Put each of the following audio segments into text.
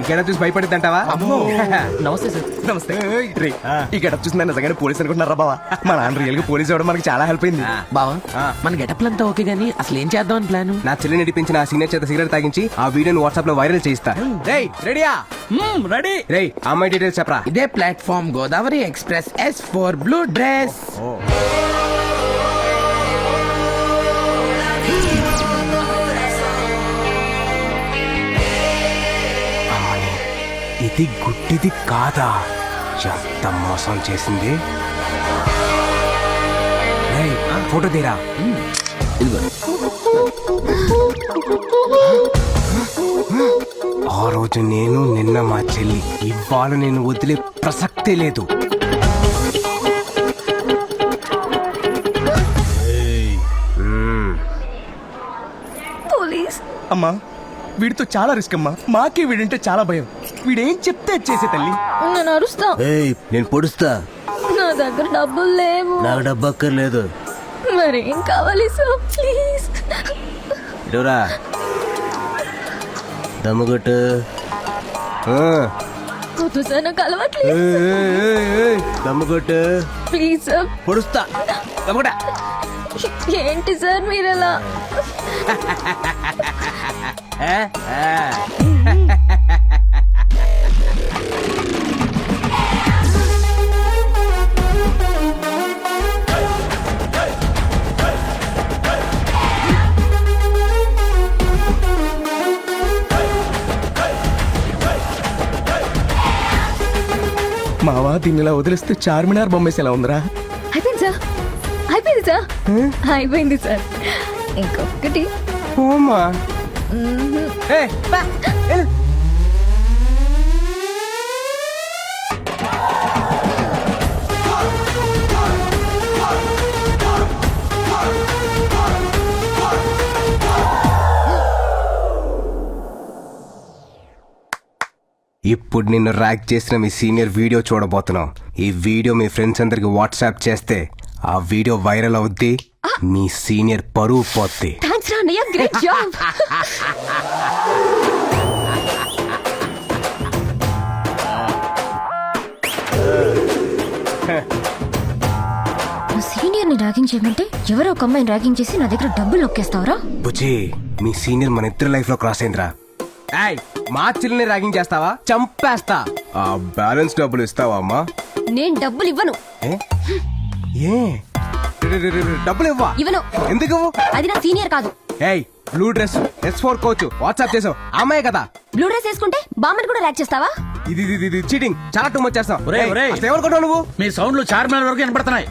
ఇక్కడ చూసి భయపడిద్ది అంటావా నమస్తే సార్. నమస్తే. రే ఈ గడప చూసి నన్ను నిజంగానే పోలీస్ అనుకుంటున్నారా బావా? మా నాన్న రియల్గా పోలీస్ అవ్వడం మనకి చాలా హెల్ప్ అయింది. బావా. మన గెటప్ అంతా ఓకే గానీ అసలు ఏం చేద్దామని ప్లాన్? నా చెల్లి నడిపించిన ఆ సీనియర్ చేత సిగరెట్ తాగించి ఆ వీడియోని వాట్సాప్లో వైరల్ చేయిస్తా. రేయ్ రెడీయా? రెడీ. రేయ్ ఆ అమ్మాయి డీటెయిల్స్ చెప్పరా? ఇదే platform Godavari express S four blue dress ఇది గుడ్డిది కాదా? ఎంత మోసం చేసింది. ఫోటో తీరా. ఆ రోజు నేను నిన్న మా చెల్లి ఇవాళ నేను వదిలే ప్రసక్తే లేదు. అమ్మా. వీడితో చాలా రిస్క్ అమ్మా. మాకే వీడంటే చాలా భయం. వీడేం చెప్తే చేసే తల్లి. నేను అరుస్తా. ఏయ్ నేను పొడుస్తా. నా దగ్గర డబ్బులు లేవు. నాకు డబ్బు అక్కర్లేదు. మరి ఏం కావాలి సార్ ప్లీజ్. ఇటురా. దమ్ముగొట్టు. వద్దు సార్ నాకు అలవాట్లేదు. దమ్ముగొట్టు ప్లీజ్ సార్. పొడుస్తా. దమ్ముగొట్ట ఏంటి సార్ మీరు అలా మావా దీన్ని ఇలా వదిలేస్తే చార్మినార్ బొమ్మేసి ఎలా ఉందిరా. అయిపోయింది సార్. అయిపోయింది సార్. అయిపోయింది సార్. ఇంకొకటి. వెళ్ళు. ఇప్పుడు నిన్ను ర్యాక్ చేసిన మీ సీనియర్ వీడియో చూడబోతున్నాం. ఈ వీడియో మీ ఫ్రెండ్స్ అందరికి వాట్సాప్ చేస్తే ఆ వీడియో వైరల్ అవుద్ది మీ సీనియర్ పరువు పోద్ది. రా అన్నయ్య గ్రేట్ జాబ్ సీనియర్ని ర్యాగింగ్ చేయమంటే ఎవరో ఒక అమ్మాయిని ర్యాగింగ్ చేసి నా దగ్గర డబ్బులు నొక్కేస్తావరా? బుజ్జి మీ సీనియర్ మన ఇద్దరు లైఫ్లో క్రాస్ అయిందిరా. ఏయ్ మా చెల్లిని ర్యాగింగ్ చేస్తావా? చంపేస్తా. ఆ బ్యాలెన్స్ డబ్బులు ఇస్తావా అమ్మా? నేను డబ్బులు ఇవ్వను. ఏ? ఏ? రే, రే, రే, రే, డబ్బులు ఇవ్వా? ఇవ్వను. ఎందుకు ఇవ్వు? అది నా సీనియర్ కాదు. ఏయ్ blue dress S four coach WhatsApp చేసావు. అమ్మాయి కదా. బ్లూ డ్రెస్ వేసుకుంటే బామ్మని కూడా ర్యాక్ చేస్తావా? ఇది ఇది ఇది చీటింగ్ చాలా టూ మచ్ చేస్తావు. ఒరేయ్, ఒరేయ్. ఏమనుకుంటావు నువ్వు? మీ సౌండ్లు చార్మినార్ వరకు వినపడుతున్నాయి.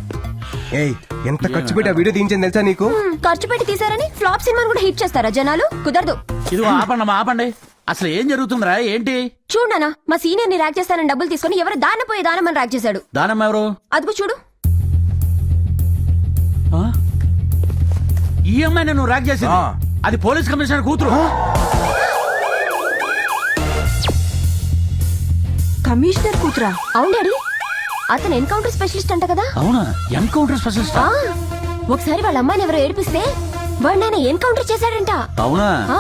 ఏయ్ ఎంత ఖర్చు పెట్టి ఆ వీడియో తీయించింది తెలుసా నీకు? హ్మ్, ఖర్చు పెట్టి తీసారని ఫ్లాప్ సినిమాని కూడా హిట్ చేస్తారా జనాలు? కుదరదు. ఇది ఆపండి అమ్మా, ఆపండి. అసలు ఏం జరుగుతుందిరా ఏంటి? చూడనా మా సీనియర్ని ర్యాక్ చేస్తానని డబ్బులు తీసుకొని ఎవరు దాన పోయే దానమని ర్యాక్ చేశాడు. దానమ్మ ఎవరు? అదిగో చూడు. ఆ? ఈ అమ్మాయిని నువ్వు ర్యాక్ చేసింది? ఆ. అది పోలీస్ కమిషనర్ కూతురు. కమిషనర్ కూతురా? అవును డాడీ. అతను ఎన్కౌంటర్ స్పెషలిస్ట్ అంట కదా? అవునా? Encounter specialist? ఆ, ఒకసారి వాళ్ళ అమ్మాయిని ఎవరో ఏడిపిస్తే వాడు ఆయన ఎన్కౌంటర్ చేశాడంట. అవునా? ఆ,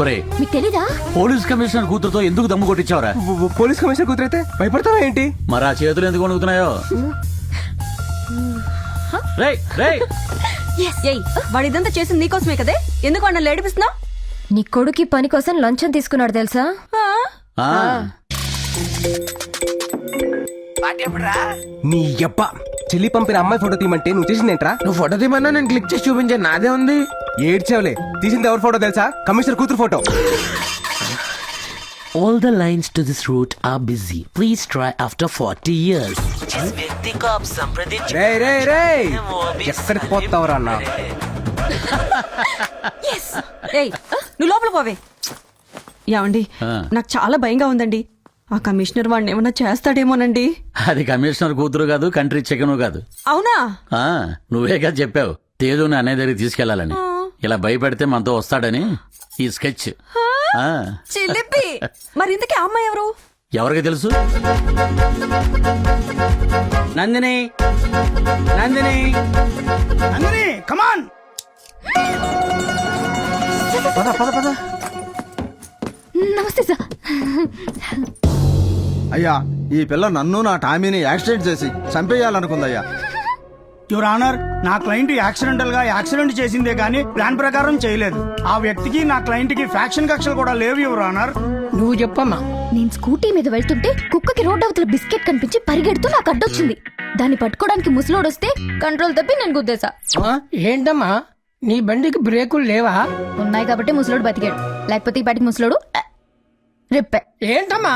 ఒరే మీకు తెలీదా? పోలీస్ కమిషనర్ కూతురుతో ఎందుకు దమ్ము కొట్టించావురా? పోలీస్ కమిషనర్ కూతురైతే భయపడతావా ఏంటి? మరి ఆ చేతులు ఎందుకు వణుకుతున్నాయో? రేయ్ రేయ్. ఏయ్ వాడిదంతా చేసింది నీకోసమే కదే? ఎందుకు అన్న లేడిపిస్తున్నావు నీ కొడుకి పని కోసం లంచం తీసుకున్నాడు తెలుసా? ఆ. నీ యబ్బ. చెల్లి పంపిన అమ్మాయి ఫోటో తీయమంటే నువ్వు చేసిందేంట్రా నువ్వు ఫోటో తీమన్నా నేను క్లిక్ చేసి చూపించాను నాదే ఉంది. ఏడ్చావులే. తీసింది ఎవరి ఫోటో తెలుసా? కమిషనర్ కూతురు photo. All the lines to this route are busy. Please try after 40 years. రే రే రే ఎక్కడికి పోతావురా అన్న ఏయ్ నువ్వు లోపల పోవే ఏమండి. నాకు చాలా భయంగా ఉందండి. ఆ కమిషనర్ వాడిని ఏమన్నా చేస్తాడేమోనండి. అది కమిషనర్ కూతురు కాదు కంట్రీ చికెను కాదు. అవునా? ఆ నువ్వేగా చెప్పావు. తేజుని అనే దగ్గరికి తీసుకెళ్ళాలని. ఇలా భయపెడితే మనతో వస్తాడని ఈ స్కెచ్. చిలిపి మరి ఇంతకీ ఆ అమ్మాయి ఎవరు? ఎవరికి తెలుసు? నందిని. నందిని. నందిని కమాన్ పద పద పద. నమస్తే సార్. అయ్యా ఈ పిల్ల నన్ను నా టామీని యాక్సిడెంట్ చేసి చంపేయాలనుకుందయ్యా. యువర్ ఆనర్ నా క్లయింట్ యాక్సిడెంటల్గా యాక్సిడెంట్ చేసిందే కానీ ప్లాన్ ప్రకారం చేయలేదు. ఆ వ్యక్తికి నా క్లయింట్కి ఫ్యాక్షన్ కక్షలు కూడా లేవు యువర్ ఆనర్ నువ్వు చెప్పమ్మా. నేను స్కూటీ మీద వెళ్తుంటే కుక్కకి రోడ్ అవతల బిస్కెట్ కనిపించి పరిగెడుతూ నాకు అడ్డొచ్చింది. దాన్ని పట్టుకోవడానికి ముసలోడు వస్తే కంట్రోల్ తప్పి నేను గుద్దేశా. ఆ, ఏంటమ్మా? నీ బండికి బ్రేకులు లేవా? ఉన్నాయి కాబట్టి ముసలోడు బతికాడు. లేకపోతే ఈ పాటికి ముసలోడు ఆ, రిప్పే. ఏంటమ్మా?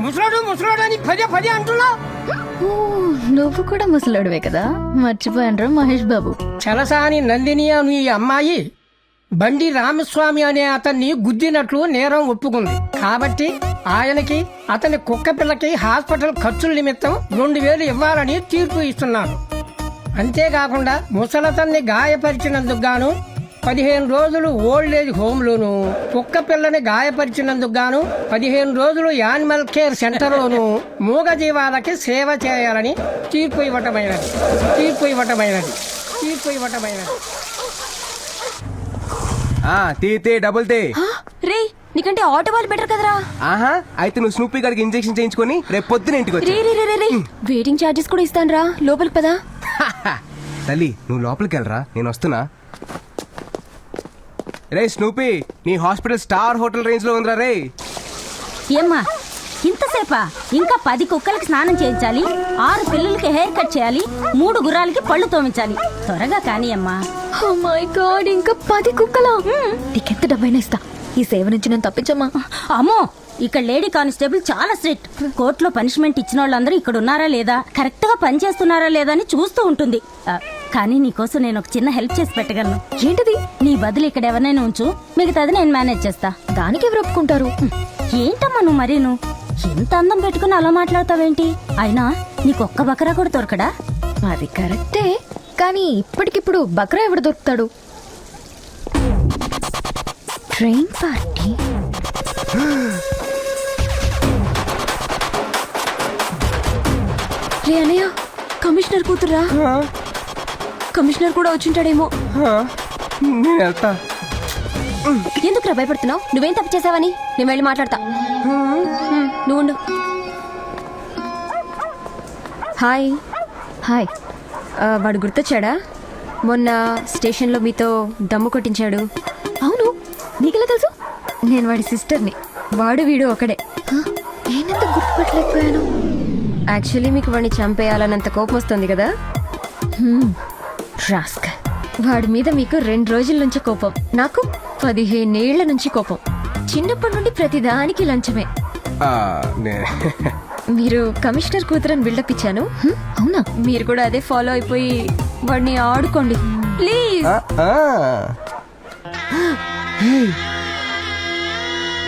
ముసలాడు ముసలాడు అని పదే పదే అంటున్నావు? నువ్వు కూడా ముసలోడువే కదా? మర్చిపోయాను మహేష్ బాబు? చలసాని నందిని అని ఈ అమ్మాయి బండి రామస్వామి అనే అతన్ని గుద్దినట్లు నేరం ఒప్పుకుంది. కాబట్టి ఆయనకి అతని కుక్క పిల్లకి హాస్పిటల్ ఖర్చుల నిమిత్తం రెండు వేలు ఇవ్వాలని తీర్పు ఇస్తున్నారు అంతేకాకుండా ముసలతన్ని గాయపరిచినందుకు గాను పదిహేను రోజులు ఓల్డ్ ఏజ్ హోమ్లోను కుక్క పిల్లని గాయపరిచినందుకు గాను పదిహేను రోజులు యానిమల్ కేర్ సెంటర్లోను మూగ జీవాలకి సేవ చేయాలని తీర్పు ఇవ్వటమైనది. తీర్పు ఇవ్వటమైనది. తీర్పు ఇవ్వటమైనది. ఆ, తీ తీ డబుల్ తీ. రే నీకంటే ఆటో వాళ్ళు బెటర్ కదరా. ఆహా అయితే నువ్వు స్నూపీ గారికి ఇంజెక్షన్ చేయించుకొని రేపు పొద్దున ఇంటికి వచ్చి రే రే రే రే రే వెయిటింగ్ ఛార్జెస్ కూడా ఇస్తాను రా లోపలికి పదా. తల్లి నువ్వు లోపలికి వెళ్ళరా నేను వస్తున్నా. రే స్నూపీ నీ హాస్పిటల్ స్టార్ హోటల్ రేంజ్లో ఉందిరా రే ఏమ్మా ఇంతసేపా? ఇంకా పది కుక్కలకి స్నానం చేయించాలి ఆరు పిల్లలకి హెయిర్ కట్ చేయాలి మూడు గుర్రాలకి పళ్ళు తోమించాలి. త్వరగా కానీ అమ్మా. ఓ మై గాడ్ ఇంకా పది కుక్కలా? నీకెంత డబ్బైనా ఇస్తా. ఈ సేవ నుంచి నేను తప్పించమ్మా. అమ్మో ఇక్కడ లేడీ కానిస్టేబుల్ చాలా స్ట్రిక్ట్. కోర్టులో పనిష్మెంట్ ఇచ్చిన వాళ్ళందరూ ఇక్కడ ఉన్నారా లేదా? కరెక్ట్గా పని చేస్తున్నారా లేదా అని చూస్తూ ఉంటుంది. కానీ నీకోసం నేను ఒక చిన్న హెల్ప్ చేసి పెట్టగలను. ఏంటిది? నీ బదులు ఇక్కడ ఎవరినైనా ఉంచు మిగతాది నేను మేనేజ్ చేస్తా. దానికి ఎవరు ఒప్పుకుంటారు? ఏంటమ్మా నువ్వు మరీను? ఎంత అందం పెట్టుకుని అలా మాట్లాడతావేంటి? అయినా నీకు ఒక్క బకరా కూడా దొరకడా? అది కరెక్టే కానీ ఇప్పటికిప్పుడు బక్రా ఎవడు దొరుకుతాడు? Train party. రే అనయ్య కమిషనర్ కూతురా కమిషనర్ కూడా వచ్చింటాడేమో. నేను వెళ్తా. ఎందుకురా భయపడుతున్నావు? నువ్వేం తప్పు చేసావని? నేను వెళ్ళి మాట్లాడతా. హ్మ్, నువ్వు ఉండు. హాయ్. హాయ్. ఆ, వాడు గుర్తొచ్చాడా? మొన్న స్టేషన్లో మీతో దమ్ము కొట్టించాడు. అవును. నీకెలా తెలుసు? నేను వాడి సిస్టర్ని. వాడు వీడు ఒకడే. నేనెంత గుర్తుపట్టలేకపోయాను? యాక్చువల్లీ మీకు వాడిని చంపేయాలన్నంత కోపం వస్తుంది కదా? రాస్క. వాడి మీద మీకు రెండు రోజుల నుంచి కోపం. నాకు పదిహేనేళ్ళ నుంచి కోపం. చిన్నప్పటి నుండి ప్రతిదానికి లంచమే. ఆ, నే- మీరు కమిషనర్ కూతురని బిల్డప్ ఇచ్చాను. హ్మ్, అవునా? మీరు కూడా అదే ఫాలో అయిపోయి వాడిని ఆడుకోండి. ప్లీజ్.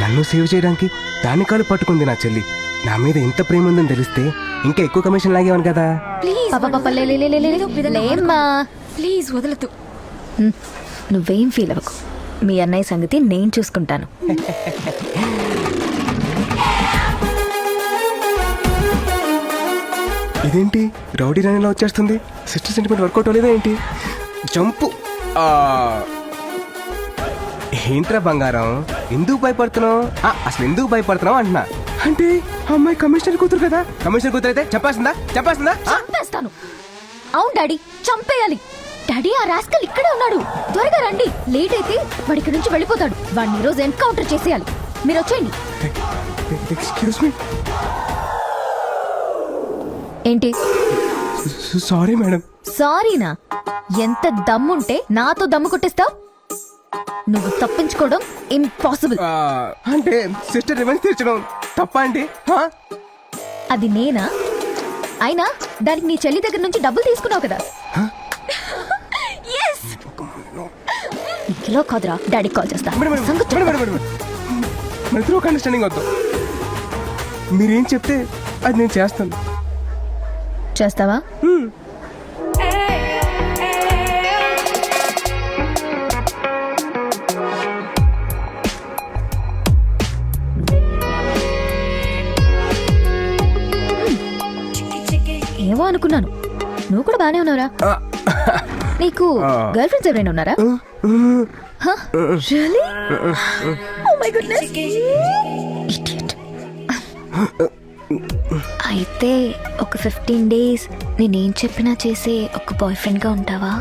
నన్ను సేవ్ చేయడానికి దాని కాలు పట్టుకుంది నా చెల్లి. నా మీద ఎంత ప్రేమ ఉందని తెలిస్తే ఇంకా ఎక్కువ కమిషన్ లాగేవాను కదా. ప్లీజ్. లేమ్మా. ప్లీజ్ వదలదు. నువ్వేం ఫీల్ అవ్వకు. మీ అన్నయ్య సంగతి నేను చూసుకుంటాను. ఇదేంటి? రౌడీ రాణిలా వచ్చేస్తుంది? సిస్టర్ సెంటిమెంట్ వర్కౌట్ అవ్వలేదా ఏంటి? జంపు! ఆ. ఏంట్రా బంగారం? ఎందుకు భయపడుతున్నావు? ఆ, అసలు ఎందుకు భయపడుతున్నావు అంటున్నా. అంటే ఆ అమ్మాయి కమిషనర్ కూతురు కదా? కమిషనర్ కూతురు అయితే చెప్పాల్సిందా చెప్పాల్సిందా? చంపేస్తాను. అవును డాడీ చంపేయాలి. డాడీ ఆ రాస్కల్ ఇక్కడే ఉన్నాడు. త్వరగా రండి. లేట్ అయితే వాడి ఇక్కడి నుంచి వెళ్ళిపోతాడు. వాడిని ఈ రోజు ఎన్కౌంటర్ చేసేయాలి. మీరు వచ్చేయండి. ఎక్స్క్యూజ్ మీ ఏంటి? సారీ మేడం సారీనా? ఎంత దమ్ముంటే నాతో దమ్ము కొట్టిస్తావు? నువ్వు తప్పించుకోవడం ఇంపాసిబుల్ అంటే సిస్టర్ రివెంజ్ తీర్చడం తప్ప అండి? అది నేనా? అయినా దానికి నీ చెల్లి దగ్గర నుంచి డబ్బులు తీసుకున్నావు కదా. నీకిలో కాదురా డాడీకి కాల్ చేస్తా. మన అండర్స్టాండింగ్ వద్దాం. మీరేం చెప్తే అది నేను చేస్తాను. చేస్తావా? ఏమో అనుకున్నాను. నువ్వు కూడా బానే ఉన్నావురా. నీకు గర్ల్ ఫ్రెండ్స్ ఎవరైనా ఉన్నారా? Oh my goodness. అయితే ఒక ఫిఫ్టీన్ డేస్ నేనేం చెప్పినా చేసే ఒక బాయ్ ఫ్రెండ్గా ఉంటావా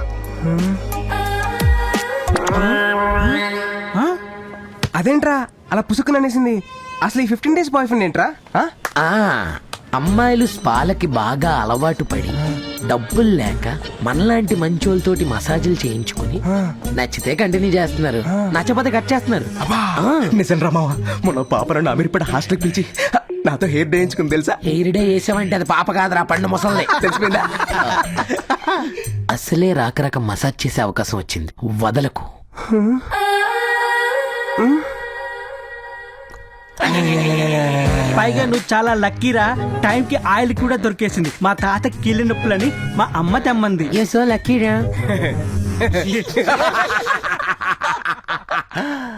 అదేంట్రా? అలా పుసుకుని అనేసింది అసలు ఈ ఫిఫ్టీన్ డేస్ బాయ్ ఫ్రెండ్ ఏంట్రా? ఆ అమ్మాయిలు స్పాలకి బాగా అలవాటు పడి. డబ్బులు లేక మనలాంటి మంచోళ్ళతోటి మసాజులు చేయించుకుని నచ్చితే కంటిన్యూ చేస్తున్నారు. నచ్చపోతే కట్ చేస్తున్నారు. నిజం రామావా మొన్న పాపను అమీర్పేట హాస్టల్కి పిలిచి నాతో హెయిర్ డే వేయించుకుంది తెలుసా? హెయిర్ డే వేసామంటే అది పాప కాదురా పండు ముసలి తెలిసిపోయిందా? అసలే రాక రాక మసాజ్ చేసే అవకాశం వచ్చింది. వదలకు. పైగా నువ్వు చాలా లక్కీరా. టైంకి ఆయిల్ కూడా దొరికేసింది. మా తాతకి కీళ్ళ నొప్పులని మా అమ్మ తెమ్మంది. సో లక్కీరా